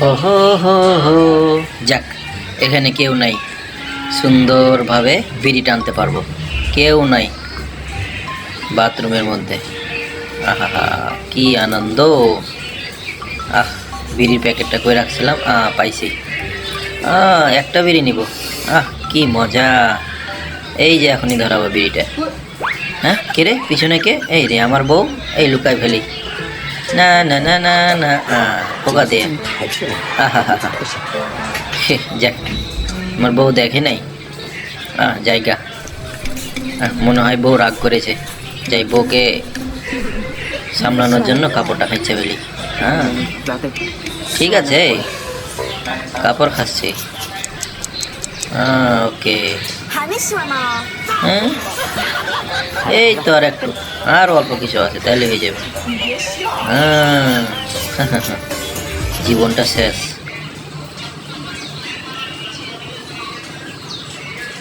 হো হো যাক, এখানে কেউ নাই। সুন্দরভাবে বিড়ি টানতে পারব। কেউ নাই বাথরুমের মধ্যে। আহা কি আনন্দ। আহ, বিড়ির প্যাকেটটা করে রাখছিলাম? আহ, পাইছি। আহ, একটা বিড়ি নিব। আহ, কি মজা। এই যে এখনই ধরাবো বিড়িটা। হ্যাঁ কে রে? পিছনে কে? এই রে, আমার বউ। এই লুকাই ফেলি। না না না না না পোকা দিয়ে যাক। আমার বউ দেখে নাই। হ্যাঁ জায়গা। মনে হয় বউ রাগ করেছে। যাই বউকে সামলানোর জন্য কাপড়টা খাচ্ছে বলি। হ্যাঁ। ঠিক আছে। কাপড় খাচ্ছে। ওকে। হ্যাঁ? এই তো আর একটু। আর অল্প কিছু আছে তাহলে হয়ে যাবে। হ্যাঁ। জীবনটা শেষ।